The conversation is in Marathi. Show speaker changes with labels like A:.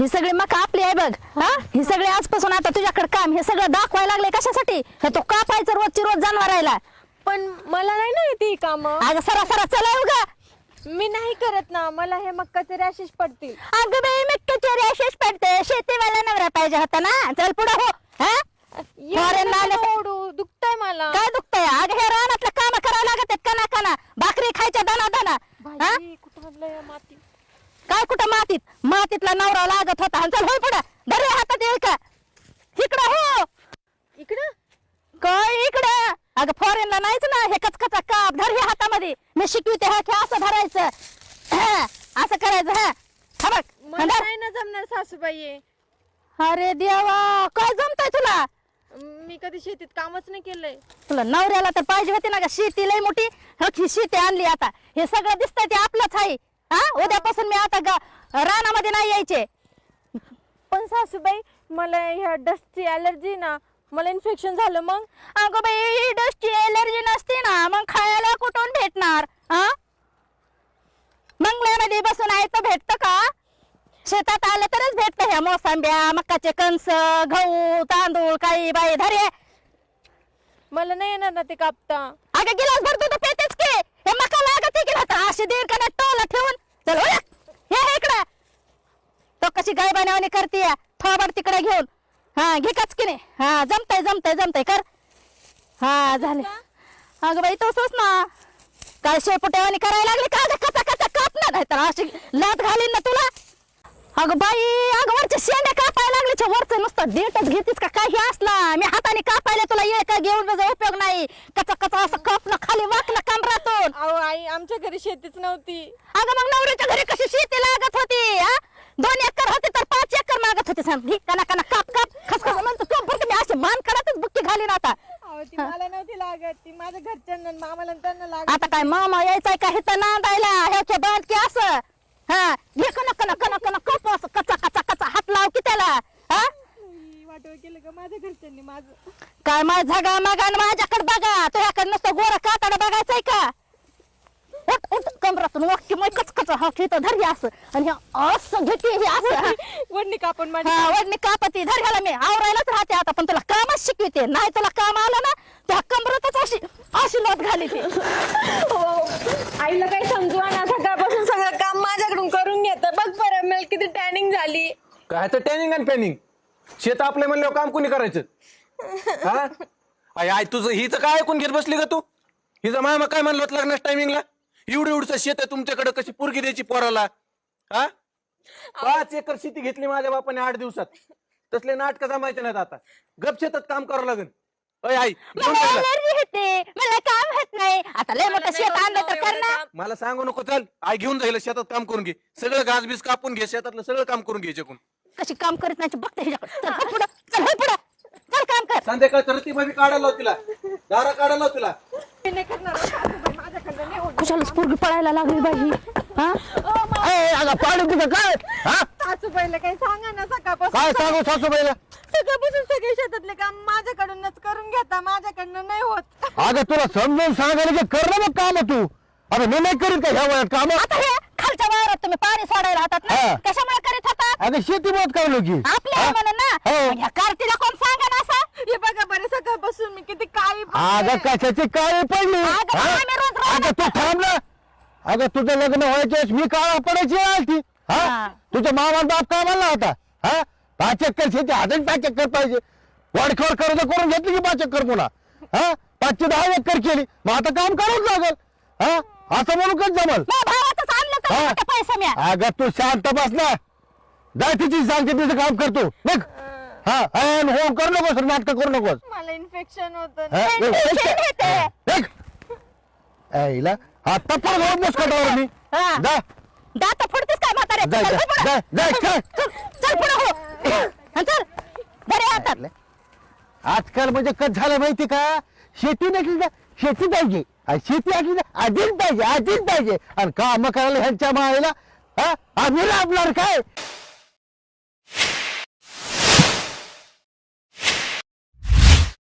A: ही सगळी मका आपली आहे बघ. हा? ही? सगळी आजपासून आता तुझ्याकडे काम हे सगळं दाखवायला लागले कशासाठी? हे तो कापायचं रोजची रोज जनावरायला.
B: पण मला नाही ना येते काम.
A: अगं सरा सरा चला उगा.
B: मी नाही करत ना. मला हे मक्काचे रॅशेस पडतील.
A: अगं बाई मिक्कीचे रेषेच पडते. शेतीवाला नवरा पाहिजे होता ना. चल पुढे हो. हा? अरे नाले-
B: दुखतंय मला.
A: काय दुखतंय? अगं हे रानातलं काम करावं लागत कना कना भाकरी खायच्या दाना दाना
B: कुठं आणलंय या माती?
A: काय कुठं मातीत? मातीतला नवरा लागत होता. आणि चल होय पुढं. धर हातात येईल का? इकडं हो.
B: इकडं?
A: काय इकडं? अगं फॉरेनला नाहीच ना. हे कचकचा काप. धर हे हातामध्ये. मी शिकविते हा खेळ असं धरायचं. हा, असं करायचं हा. हा बघ.
B: मला
A: धर.
B: नाही ना जमणार सासूबाई.
A: अरे देवा काय जमतंय तुला?
B: मी कधी शेतीत कामच नाही केलंय.
A: तुला नवऱ्याला तर पाहिजे होती ना का शेती लय मोठी. हो की शेती आणली आता. हे सगळं दिसतंय ते आपलंच आहे. हा? उद्यापासून मी आता ग- रानामध्ये नाही यायचे.
B: पण सासूबाई मला ह्या डस्टची अलर्जी ना मला इन्फेक्शन झालं मग.
A: अगं बाई डस्टची एलर्जी नसते ना मग खायला कुठून भेटणार? हा? बंगल्यामध्ये बसून यायचं भेटतं का? शेतात आलं तरच भेटतं ह्या मोसंब्या मक्काचे कणस गहू तांदूळ काही बाई धरे.
B: मला नाही येणार ना ते कापता.
A: अगं गिलास भरतो तर पेतेच की. हे मका लागत की ना अशी दीड टोला ठेवून चल हो हे इकडं! तो कशी गाय बनवणी करते थोबड तिकडे घेऊन. हा घे की नाही हा जमतय जमतय जमतय कर. हा झाले. अगं बाई तसंच ना. काय शेपुट्यावानी करायला लागली का? अगं कचा कचा काप ना नाही तर अशी लात घालीन ना तुला. अगं बाई अगं वरच्या शेंड्या कापायला लागलीच्या वरचं नुसतं डेटच घेतीस का? काही असला. मी हाताने कापायला तुला ये का घेऊन उपयोग नाही. कचा कचा असं काप ना वाकलं कामरातून
B: अहो आई आमच्या घरी शेतीच नव्हती.
A: अगं मग नवऱ्याच्या घरी कशी शेती लागत होती हा? दोन एकर होते तर पाच एकर मागत होते सांग. घे कना कना काप काप खसखस म्हणतो. काप भरते मी अशी मान करतच बुक्की घालीन आता.
B: अहो ती मला नव्हती लागत. ती माझ्या घरच्यांना आणि मामाला आणि त्यांना लागत
A: आता काय मामा यायचाय का हे तर नांदायला? ह्याच्या बाद की असं. हा. घे कना कना कना कना काप असं कचा कचा कचा हात लाव की त्याला. हा?
B: ई, वाटोळ केलं का माझ्या घरच्यांनी माझं.
A: काय माय झगा मागा आणि माझ्याकडे बघा. तुझ्याकडे नुसतं गोरा कातड बघायचंय का? कमरातून वाक्य मग कच कच हा खेळ धर हे असं. आणि हे असं घेते हे असं. हा.
B: वडणी कापून माझी
A: हा वडणी कापती धर ह्याला मी आवरायलाच राहते आता पण तुला कामच शिकविते. नाही तुला काम आलं ना त्या कमरतच अशी अशी लोट घाली ती.
B: आईला काही समजू ना सकाळपासून सगळं काम माझ्याकडून करून घेत. बघ बरं मला किती टॅनिंग झाली.
C: काय तर टॅनिंग आणि पॅनिंग शेत आपले म्हणल्यावर काम कोणी करायचं? हा? आई आई तुझं हिचं काय ऐकून घेत बसली का तू? हिचं मामा काय म्हणलं होतं लग्नाच्या टायमिंगला एवढं एवढं शेत आहे तुमच्याकडे कशी पुरगी द्यायची पोराला? हा? पाच एकर शेती घेतली माझ्या बापाने आठ दिवसात. तसले नाटक जमायचे नाहीत आता. गप शेतात काम करावं लागेल. अय आई घेऊन
A: मला
C: जायला.
A: एलर्जी होते. मला काम होत नाही. आता लय मोठं शेत आणलं तर कर ना
C: मला सांगू नको चल. आई घेऊन जाईल शेतात काम करून घे. सगळं घास बीस कापून घे शेतातलं सगळं काम करून घे कोण
A: कशी काम करीत नाही ते बघते ह्याच्याकडे चल पुढं. चल हो पुढं. चल काम कर.
C: संध्याकाळ करती भाभी काढायला लाव तिला. दारा काढायला लाव तिला.
B: मी नाही करणार. हं, सासूबाई, माझ्याकडनं नाही होत.
A: कुशालाच पोरगी पळायला लागली बाई ही.
D: अगं पाणी तुझं काय? हा?
B: सासूबाईला काही सांगा ना सकाळपासून
D: काय सांगू सासूबाईला?
B: सकाळपासून सगळे शेतातले काम माझ्याकडूनच करून घेता माझ्याकडनं नाही होत.
D: अगं तुला समजून सांगायला की कर ना मग काम तू. अरे मी नाही करीत का ह्या वयात काम?
A: आता हे खालच्या वावरात तुम्ही पाणी सोडायला हातात ना
D: हा.
A: कशामुळे करीत होतात
D: अगं शेती मत काय लोकी.
A: आपल्या म्हणून ना?
D: हो.
A: मग ह्या कार्तीला कोण सांगा ना असं?
B: हे बघा बरं सकाळपासून मी किती
D: अगं. कशाची काळी पडली?
A: अगं,
D: हा?
A: आम्ही रोज रोज
D: अगं तू थांब ना. अगं तुझं लग्न व्हायच्या मी काळा पडायची आलती.
A: हा.
D: हा. तुझ्या मामा बाप काय म्हणला होता. हा? पाच एकर शेती अजून पाच एकर पाहिजे. वाडखोर कर्ज करून घेतली की पाच एकर पुन्हा? हा? पाचशे दहा एकर केली. मग आता काम करावंच लागल. हा? असं म्हणून कच जमल.
A: मग भावातच आणलं तर
D: हा.
A: मोठे पैसे मिळा
D: अगं तू शांत बस ना. जाय तिची सांगते तिचं काम करतो. बघ हा हो करू नकोस नाटक करू नकोस.
B: मला इन्फेक्शन होत.
D: हा, ए,
A: येते.
D: आता पण बस कटावर मी?
A: हा.
D: जा.
A: दात फोडतेस काय म्हातारे?
D: जाय,
A: चल,
D: जाय,
A: चल पुढं.
D: जाय, जाय,
A: चल,
D: चल.
A: चल, चल पुढं हो. हा, चल. बरे हातात
D: आजकाल म्हणजे कच झालं माहिती का? शेती नसली ना शेती पाहिजे. आणि शेती असली ना आधीच पाहिजे आधीच पाहिजे. आणि काम करायला ह्यांच्या मायला हा आम्ही लाभणार काय?